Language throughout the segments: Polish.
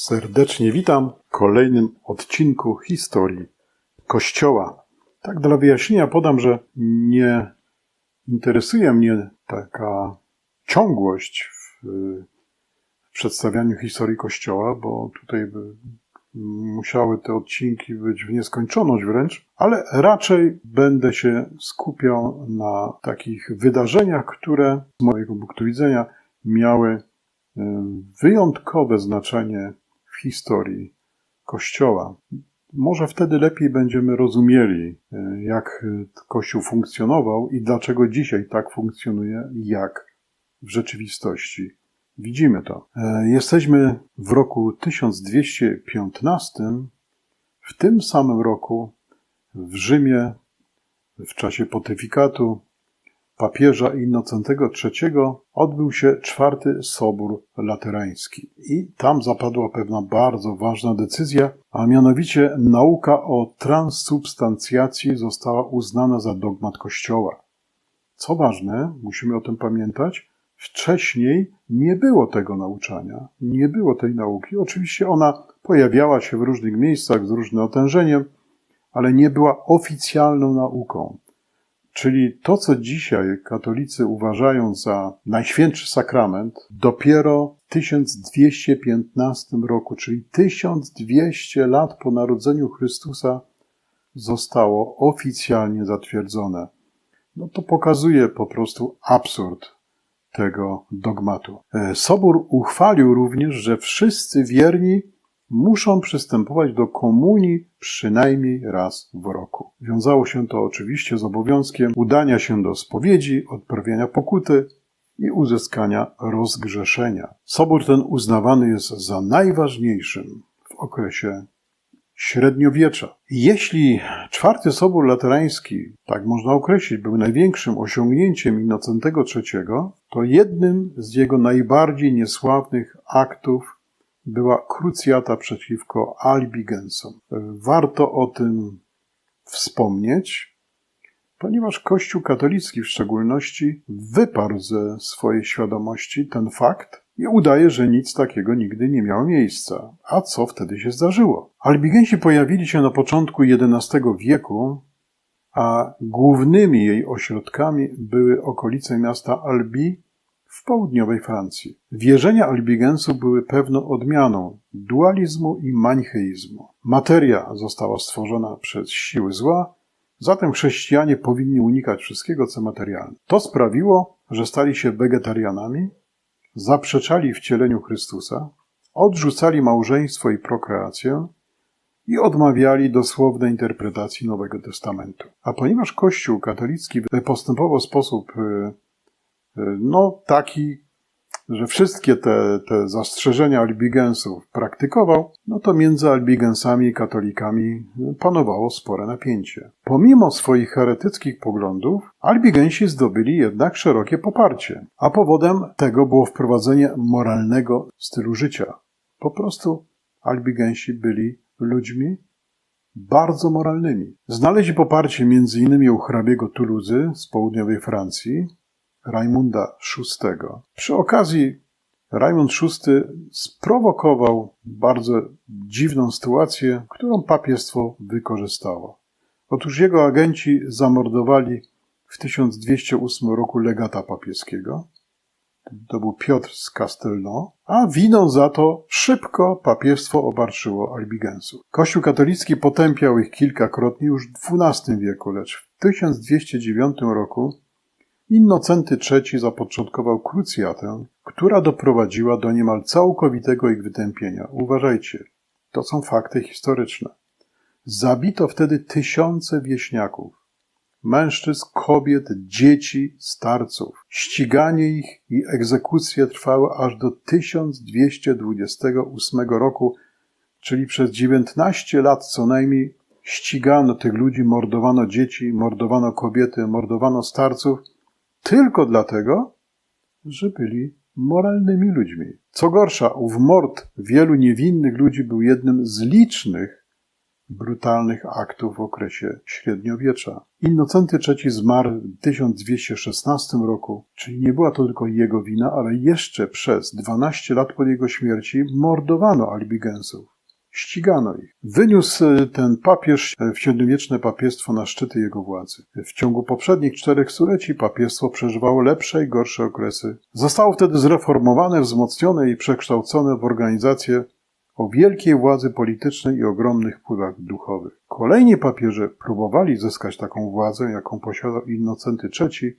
Serdecznie witam w kolejnym odcinku historii Kościoła. Tak dla wyjaśnienia podam, że nie interesuje mnie taka ciągłość w w przedstawianiu historii Kościoła, bo tutaj by musiały te odcinki być w nieskończoność wręcz, ale raczej będę się skupiał na takich wydarzeniach, które z mojego punktu widzenia miały wyjątkowe znaczenie historii Kościoła. Może wtedy lepiej będziemy rozumieli, e, jak Kościół funkcjonował i dlaczego dzisiaj tak funkcjonuje, jak w rzeczywistości. Widzimy to. E, Jesteśmy w roku 1215. W tym samym roku w Rzymie, w czasie pontyfikatu papieża Innocentego III odbył się czwarty Sobór Laterański. I tam zapadła pewna bardzo ważna decyzja, a mianowicie nauka o transsubstancjacji została uznana za dogmat Kościoła. Co ważne, musimy o tym pamiętać, wcześniej nie było tego nauczania, nie było tej nauki. Oczywiście ona pojawiała się w różnych miejscach z różnym otężeniem, ale nie była oficjalną nauką. Czyli to, co dzisiaj katolicy uważają za najświętszy sakrament, dopiero w 1215 roku, czyli 1200 lat po narodzeniu Chrystusa, zostało oficjalnie zatwierdzone. No to pokazuje po prostu absurd tego dogmatu. E, Sobór uchwalił również, że wszyscy wierni muszą przystępować do komunii przynajmniej raz w roku. Wiązało się to oczywiście z obowiązkiem udania się do spowiedzi, odprawiania pokuty i uzyskania rozgrzeszenia. Sobór ten uznawany jest za najważniejszym w okresie średniowiecza. Jeśli czwarty Sobór Laterański, tak można określić, był największym osiągnięciem Innocentego III, to jednym z jego najbardziej niesławnych aktów była krucjata przeciwko Albigensom. Warto o tym wspomnieć, ponieważ Kościół katolicki w szczególności wyparł ze swojej świadomości ten fakt i udaje, że nic takiego nigdy nie miało miejsca. A co wtedy się zdarzyło? Albigensi pojawili się na początku XI wieku, a głównymi jej ośrodkami były okolice miasta Albi w południowej Francji. Wierzenia albigensów były pewną odmianą dualizmu i manicheizmu. Materia została stworzona przez siły zła, zatem chrześcijanie powinni unikać wszystkiego, co materialne. To sprawiło, że stali się wegetarianami, zaprzeczali wcieleniu Chrystusa, odrzucali małżeństwo i prokreację i odmawiali dosłownej interpretacji Nowego Testamentu. A ponieważ Kościół katolicki postępował w sposób y, no taki, że wszystkie te, te zastrzeżenia albigensów praktykował, no to między albigensami i katolikami panowało spore napięcie. Pomimo swoich heretyckich poglądów, albigensi zdobyli jednak szerokie poparcie, a powodem tego było wprowadzenie moralnego stylu życia. Po prostu albigensi byli ludźmi bardzo moralnymi. Znaleźli poparcie m.in. u hrabiego Tuluzy z południowej Francji, Rajmunda VI. Przy okazji Rajmund VI sprowokował bardzo dziwną sytuację, którą papiestwo wykorzystało. Otóż jego agenci zamordowali w 1208 roku legata papieskiego. To był Piotr z Castelnau, a winą za to szybko papiestwo obarczyło albigensów. Kościół katolicki potępiał ich kilkakrotnie już w XII wieku, lecz w 1209 roku Innocenty III zapoczątkował krucjatę, która doprowadziła do niemal całkowitego ich wytępienia. Uważajcie, to są fakty historyczne. Zabito wtedy tysiące wieśniaków, mężczyzn, kobiet, dzieci, starców. Ściganie ich i egzekucje trwały aż do 1228 roku, czyli przez 19 lat co najmniej ścigano tych ludzi, mordowano dzieci, mordowano kobiety, mordowano starców – tylko dlatego, że byli moralnymi ludźmi. Co gorsza, ów mord wielu niewinnych ludzi był jednym z licznych brutalnych aktów w okresie średniowiecza. Innocenty III zmarł w 1216 roku, czyli nie była to tylko jego wina, ale jeszcze przez 12 lat po jego śmierci mordowano albigensów. Ścigano ich. Wyniósł e, ten papież e, w średniowieczne papiestwo na szczyty jego władzy. W ciągu poprzednich czterech stuleci papiestwo przeżywało lepsze i gorsze okresy. Zostało wtedy zreformowane, wzmocnione i przekształcone w organizację o wielkiej władzy politycznej i ogromnych wpływach duchowych. Kolejni papieże próbowali zyskać taką władzę, jaką posiadał Innocenty III,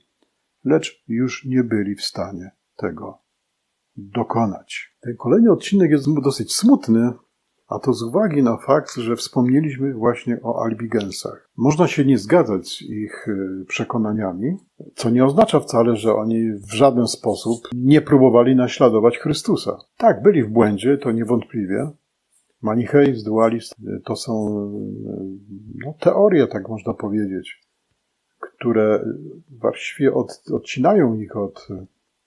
lecz już nie byli w stanie tego dokonać. Ten kolejny odcinek jest dosyć smutny, a to z uwagi na fakt, że wspomnieliśmy właśnie o albigensach. Można się nie zgadzać z ich y, przekonaniami, co nie oznacza wcale, że oni w żaden sposób nie próbowali naśladować Chrystusa. Tak, byli w błędzie, to niewątpliwie. Manicheizm, dualizm y, to są y, no, teorie, tak można powiedzieć, które właściwie od, odcinają ich od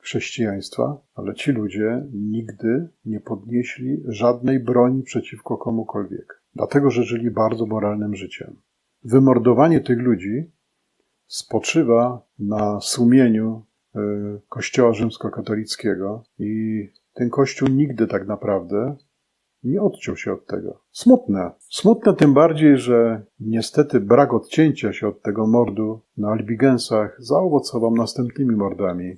chrześcijaństwa, ale ci ludzie nigdy nie podnieśli żadnej broni przeciwko komukolwiek, dlatego że żyli bardzo moralnym życiem. Wymordowanie tych ludzi spoczywa na sumieniu e, Kościoła rzymskokatolickiego i ten Kościół nigdy tak naprawdę nie odciął się od tego. Smutne. Smutne tym bardziej, że niestety brak odcięcia się od tego mordu na Albigensach zaowocował następnymi mordami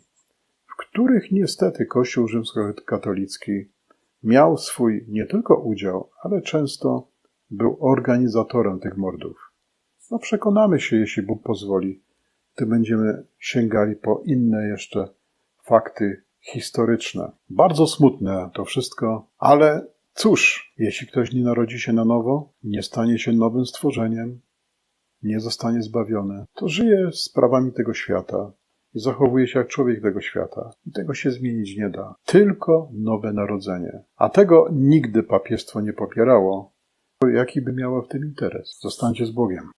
których niestety Kościół rzymskokatolicki miał swój nie tylko udział, ale często był organizatorem tych mordów. No przekonamy się, jeśli Bóg pozwoli, gdy będziemy sięgali po inne jeszcze fakty historyczne. Bardzo smutne to wszystko, ale cóż, jeśli ktoś nie narodzi się na nowo, nie stanie się nowym stworzeniem, nie zostanie zbawiony, to żyje sprawami tego świata, i zachowuje się jak człowiek tego świata. I tego się zmienić nie da. Tylko nowe narodzenie. A tego nigdy papiestwo nie popierało. Jaki by miało w tym interes? Zostańcie z Bogiem.